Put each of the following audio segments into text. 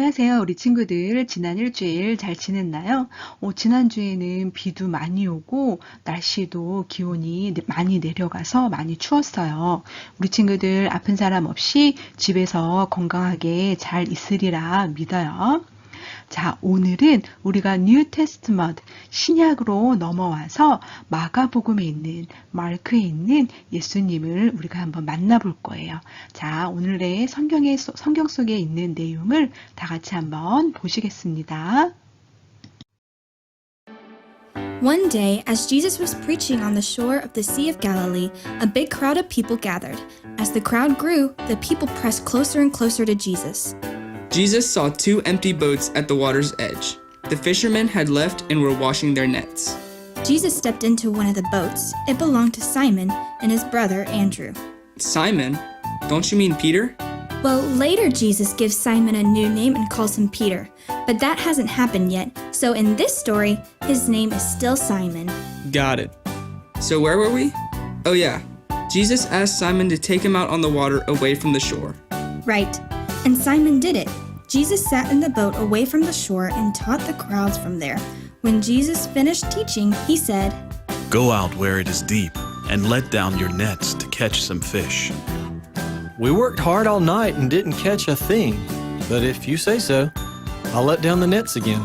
안녕하세요, 우리 친구들. 지난 일주일 잘 지냈나요? 어, 지난주에는 비도 많이 오고, 날씨도 기온이 내- 많이 내려가서 많이 추웠어요. 우리 친구들 아픈 사람 없이 집에서 건강하게 잘 있으리라 믿어요. 자, 오늘은 우리가 뉴 테스트먼트 신약으로 넘어와서 마가복음에 있는 마크에 있는 예수님을 우리가 한번 만나볼 거예요. 자, 오늘의 성경의 소- 성경 속에 있는 내용을 다 같이 한번 보시겠습니다. One day, as Jesus was preaching on the shore of the Sea of Galilee, a big crowd of people gathered. As the crowd grew, the people pressed closer and closer to Jesus. Jesus saw two empty boats at the water's edge. The fishermen had left and were washing their nets. Jesus stepped into one of the boats. It belonged to Simon and his brother Andrew. Simon? Don't you mean Peter? Well, later Jesus gives Simon a new name and calls him Peter, but that hasn't happened yet, so in this story, his name is still Simon. Got it. So where were we? Oh, yeah. Jesus asked Simon to take him out on the water away from the shore. Right. And Simon did it. Jesus sat in the boat away from the shore and taught the crowds from there. When Jesus finished teaching, he said, Go out where it is deep and let down your nets to catch some fish. We worked hard all night and didn't catch a thing. But if you say so, I'll let down the nets again.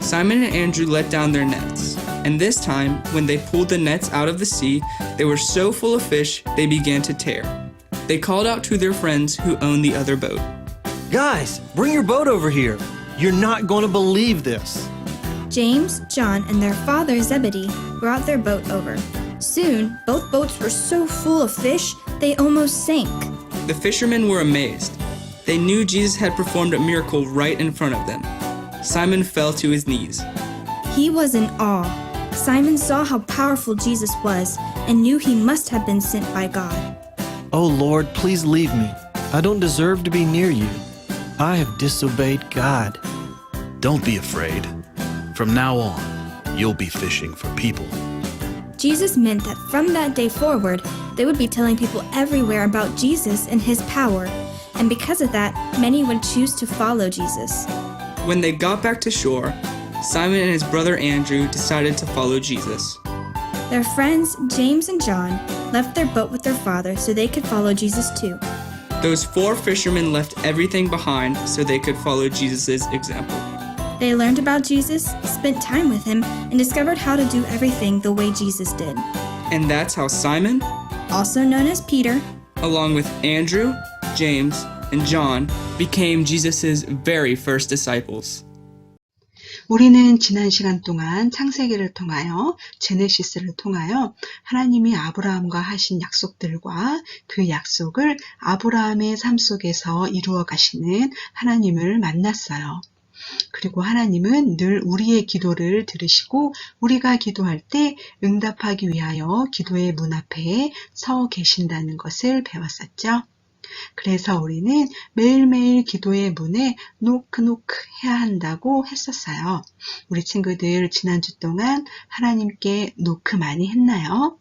Simon and Andrew let down their nets. And this time, when they pulled the nets out of the sea, they were so full of fish they began to tear. They called out to their friends who owned the other boat. Guys, bring your boat over here. You're not going to believe this. James, John, and their father Zebedee brought their boat over. Soon, both boats were so full of fish they almost sank. The fishermen were amazed. They knew Jesus had performed a miracle right in front of them. Simon fell to his knees. He was in awe. Simon saw how powerful Jesus was and knew he must have been sent by God. Oh Lord, please leave me. I don't deserve to be near you. I have disobeyed God. Don't be afraid. From now on, you'll be fishing for people. Jesus meant that from that day forward, they would be telling people everywhere about Jesus and his power. And because of that, many would choose to follow Jesus. When they got back to shore, Simon and his brother Andrew decided to follow Jesus. Their friends, James and John, left their boat with their father so they could follow Jesus too. Those four fishermen left everything behind so they could follow Jesus' example. They learned about Jesus, spent time with him, and discovered how to do everything the way Jesus did. And that's how Simon, Also known as Peter, along with Andrew, James, and John, became Jesus' very first disciples. 우리는 지난 시간 동안 창세기를 통하여 제네시스를 통하여 하나님이 아브라함과 하신 약속들과 그 약속을 아브라함의 삶 속에서 이루어 가시는 하나님을 만났어요. 그리고 하나님은 늘 우리의 기도를 들으시고 우리가 기도할 때 응답하기 위하여 기도의 문 앞에 서 계신다는 것을 배웠었죠. 그래서 우리는 매일매일 기도의 문에 노크노크 해야 한다고 했었어요. 우리 친구들 지난주 동안 하나님께 노크 많이 했나요?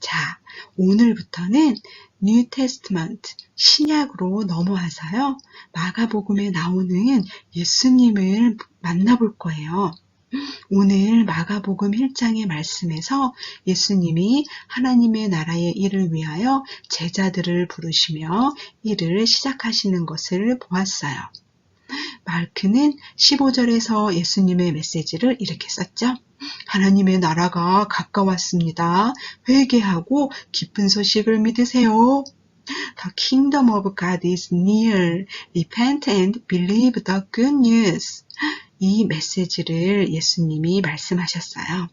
자, 오늘부터는 뉴 테스트먼트 신약으로 넘어와서요. 마가복음에 나오는 예수님을 만나볼 거예요. 오늘 마가복음 1장의 말씀에서 예수님이 하나님의 나라의 일을 위하여 제자들을 부르시며 일을 시작하시는 것을 보았어요. 마르크는 15절에서 예수님의 메시지를 이렇게 썼죠. 하나님의 나라가 가까웠습니다. 회개하고 기쁜 소식을 믿으세요. The kingdom of God is near. Repent and believe the good news. 이 메시지를 예수님이 말씀하셨어요.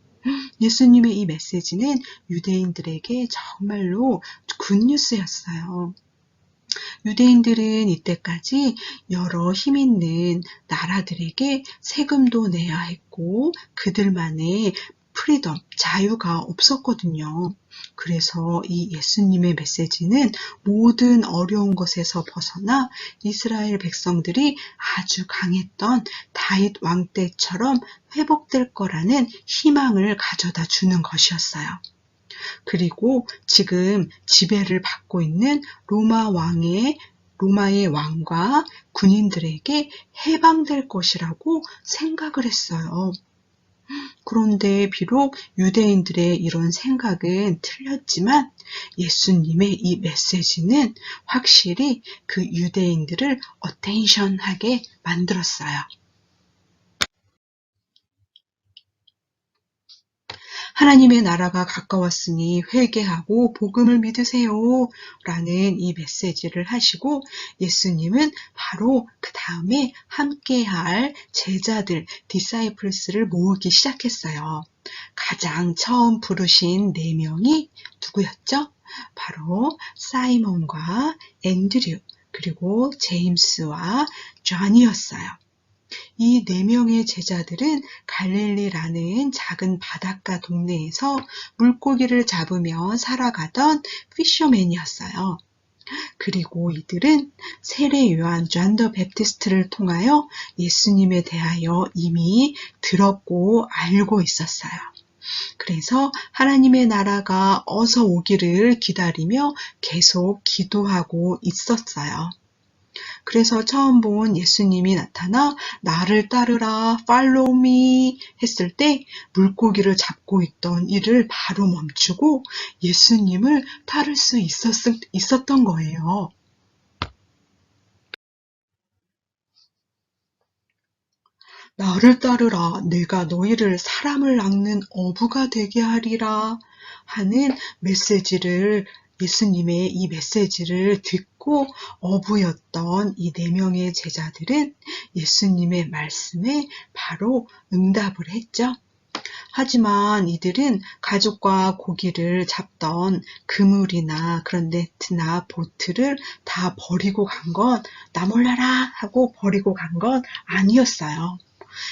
예수님의 이 메시지는 유대인들에게 정말로 굿뉴스였어요. 유대인들은 이때까지 여러 힘 있는 나라들에게 세금도 내야 했고 그들만의 프리덤, 자유가 없었거든요. 그래서 이 예수님의 메시지는 모든 어려운 것에서 벗어나 이스라엘 백성들이 아주 강했던 다윗 왕 때처럼 회복될 거라는 희망을 가져다 주는 것이었어요. 그리고 지금 지배를 받고 있는 로마 왕의 로마의 왕과 군인들에게 해방될 것이라고 생각을 했어요. 그런데 비록 유대인들의 이런 생각은 틀렸지만 예수님의 이 메시지는 확실히 그 유대인들을 어텐션하게 만들었어요. 하나님의 나라가 가까웠으니 회개하고 복음을 믿으세요. 라는 이 메시지를 하시고 예수님은 바로 그 다음에 함께할 제자들, 디사이플스를 모으기 시작했어요. 가장 처음 부르신 네 명이 누구였죠? 바로 사이몬과 앤드류, 그리고 제임스와 존이었어요. 이 네 명의 제자들은 갈릴리라는 작은 바닷가 동네에서 물고기를 잡으며 살아가던 피셔맨이었어요. 그리고 이들은 세례 요한 존더 베프티스트를 통하여 예수님에 대하여 이미 들었고 알고 있었어요. 그래서 하나님의 나라가 어서 오기를 기다리며 계속 기도하고 있었어요. 그래서 처음 본 예수님이 나타나 나를 따르라, follow me 했을 때 물고기를 잡고 있던 일을 바로 멈추고 예수님을 따를 수 있었, 있었던 거예요. 나를 따르라. 내가 너희를 사람을 낚는 어부가 되게 하리라. 하는 메시지를 예수님의 이 메시지를 듣고 어부였던 이 네 명의 제자들은 예수님의 말씀에 바로 응답을 했죠. 하지만 이들은 가족과 고기를 잡던 그물이나 그런 네트나 보트를 다 버리고 간 건 나 몰라라 하고 버리고 간 건 아니었어요.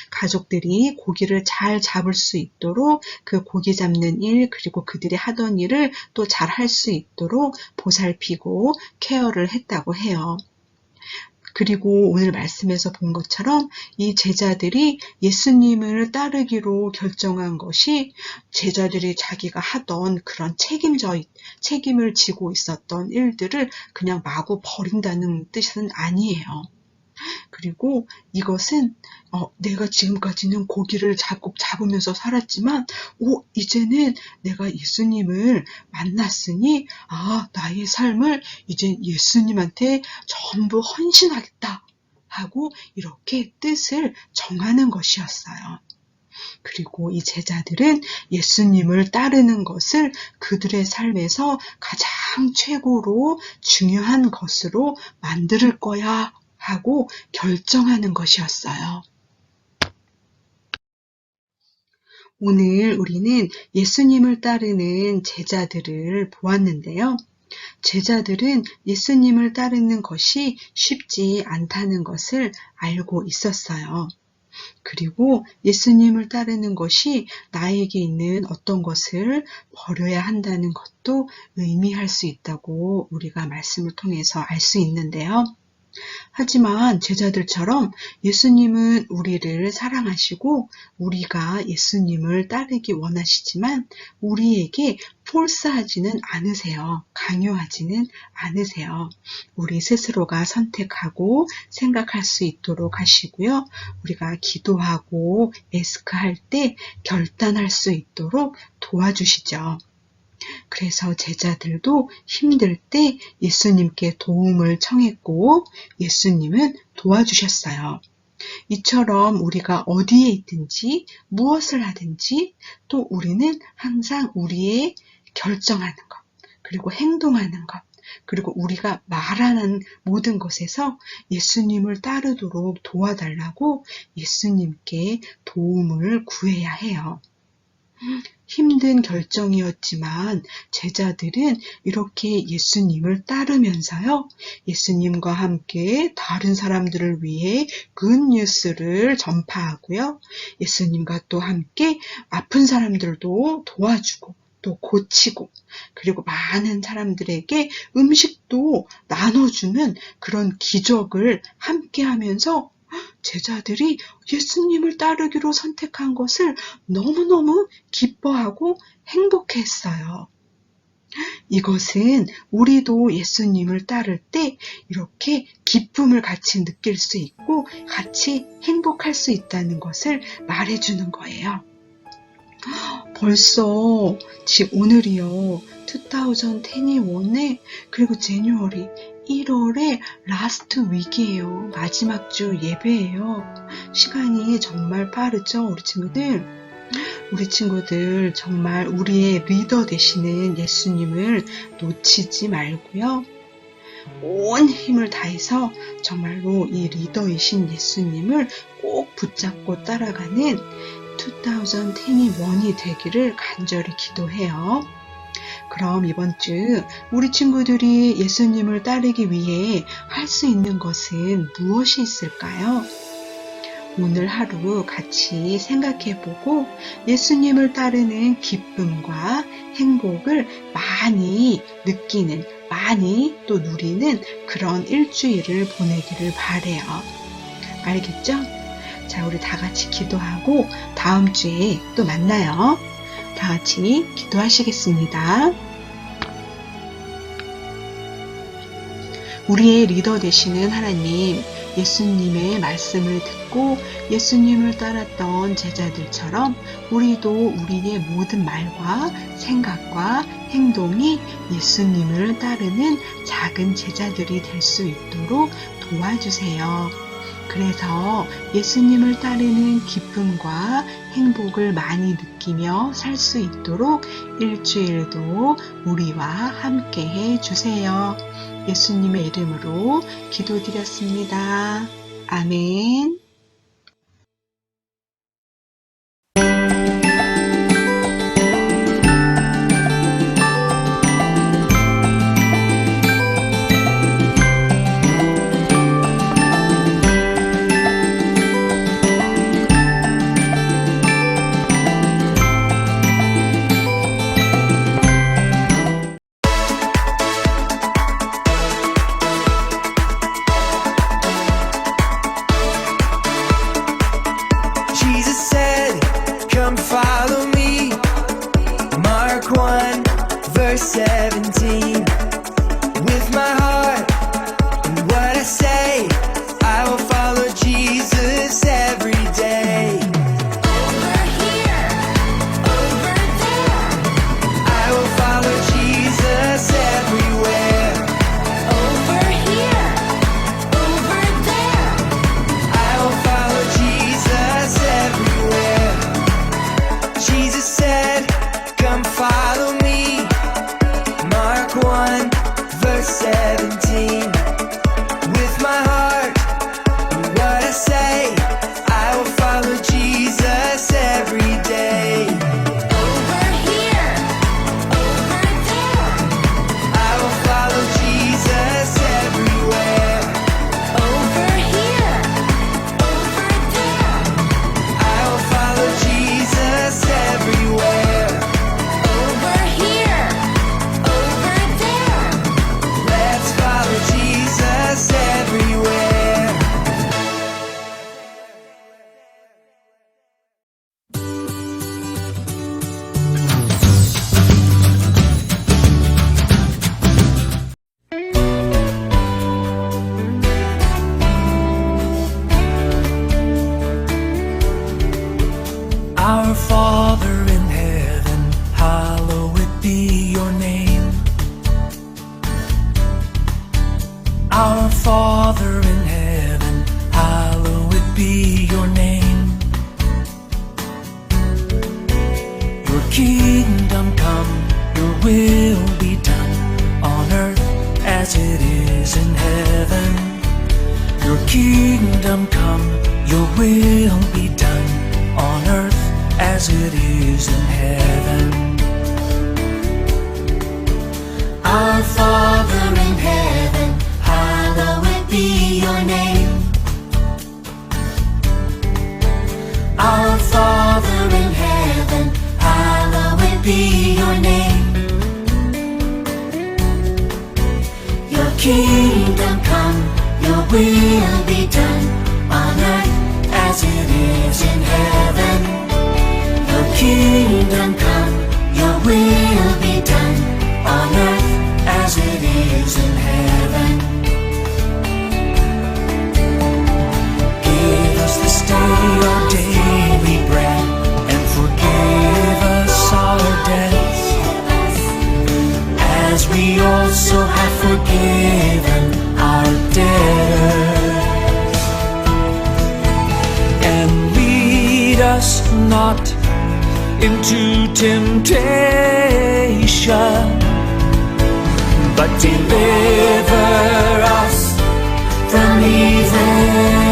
가족들이 고기를 잘 잡을 수 있도록 그 고기 잡는 일 그리고 그들이 하던 일을 또 잘 할 수 있도록 보살피고 케어를 했다고 해요. 그리고 오늘 말씀에서 본 것처럼 이 제자들이 예수님을 따르기로 결정한 것이 제자들이 자기가 하던 그런 책임져, 책임을 지고 있었던 일들을 그냥 마구 버린다는 뜻은 아니에요. 그리고 이것은 어, 내가 지금까지는 고기를 잡고 잡으면서 살았지만 오 이제는 내가 예수님을 만났으니 아 나의 삶을 이제 예수님한테 전부 헌신하겠다 하고 이렇게 뜻을 정하는 것이었어요. 그리고 이 제자들은 예수님을 따르는 것을 그들의 삶에서 가장 최고로 중요한 것으로 만들 거야 하고 결정하는 것이었어요. 오늘 우리는 예수님을 따르는 제자들을 보았는데요. 제자들은 예수님을 따르는 것이 쉽지 않다는 것을 알고 있었어요. 그리고 예수님을 따르는 것이 나에게 있는 어떤 것을 버려야 한다는 것도 의미할 수 있다고 우리가 말씀을 통해서 알 수 있는데요. 하지만 제자들처럼 예수님은 우리를 사랑하시고 우리가 예수님을 따르기 원하시지만 우리에게 폴스하지는 않으세요. 강요하지는 않으세요. 우리 스스로가 선택하고 생각할 수 있도록 하시고요. 우리가 기도하고 에스크할 때 결단할 수 있도록 도와주시죠. 그래서 제자들도 힘들 때 예수님께 도움을 청했고 예수님은 도와주셨어요. 이처럼 우리가 어디에 있든지 무엇을 하든지 또 우리는 항상 우리의 결정하는 것, 그리고 행동하는 것, 그리고 우리가 말하는 모든 것에서 예수님을 따르도록 도와달라고 예수님께 도움을 구해야 해요. 힘든 결정이었지만 제자들은 이렇게 예수님을 따르면서요. 예수님과 함께 다른 사람들을 위해 굿뉴스를 전파하고요. 예수님과 또 함께 아픈 사람들도 도와주고 또 고치고 그리고 많은 사람들에게 음식도 나눠주는 그런 기적을 함께 하면서 제자들이 예수님을 따르기로 선택한 것을 너무너무 기뻐하고 행복했어요. 이것은 우리도 예수님을 따를 때 이렇게 기쁨을 같이 느낄 수 있고 같이 행복할 수 있다는 것을 말해주는 거예요. 벌써 지금 오늘이요. 2021에 그리고 제뉴얼이 1월에 라스트 위기예요. 마지막 주 예배예요. 시간이 정말 빠르죠, 우리 친구들? 우리 친구들 정말 우리의 리더 되시는 예수님을 놓치지 말고요. 온 힘을 다해서 정말로 이 리더이신 예수님을 꼭 붙잡고 따라가는 2021이 되기를 간절히 기도해요. 그럼 이번 주 우리 친구들이 예수님을 따르기 위해 할 수 있는 것은 무엇이 있을까요? 오늘 하루 같이 생각해 보고 예수님을 따르는 기쁨과 행복을 많이 느끼는, 많이 또 누리는 그런 일주일을 보내기를 바래요. 알겠죠? 자, 우리 다 같이 기도하고 다음 주에 또 만나요. 다 같이 기도하시겠습니다. 우리의 리더 되시는 하나님, 예수님의 말씀을 듣고 예수님을 따랐던 제자들처럼 우리도 우리의 모든 말과 생각과 행동이 예수님을 따르는 작은 제자들이 될 수 있도록 도와주세요. 그래서 예수님을 따르는 기쁨과 행복을 많이 느끼며 살 수 있도록 일주일도 우리와 함께 해 주세요. 예수님의 이름으로 기도드렸습니다. 아멘. Kingdom come, your will be done on earth as it is in heaven. Your kingdom come, your will be done on earth as it is in heaven. Our Father kingdom come, your will be done on earth as it is in heaven. Your kingdom come, your will be done on is in heaven. Give us this day our daily we also have forgiven our debtors, And lead us not into temptation, but deliver us from evil.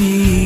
be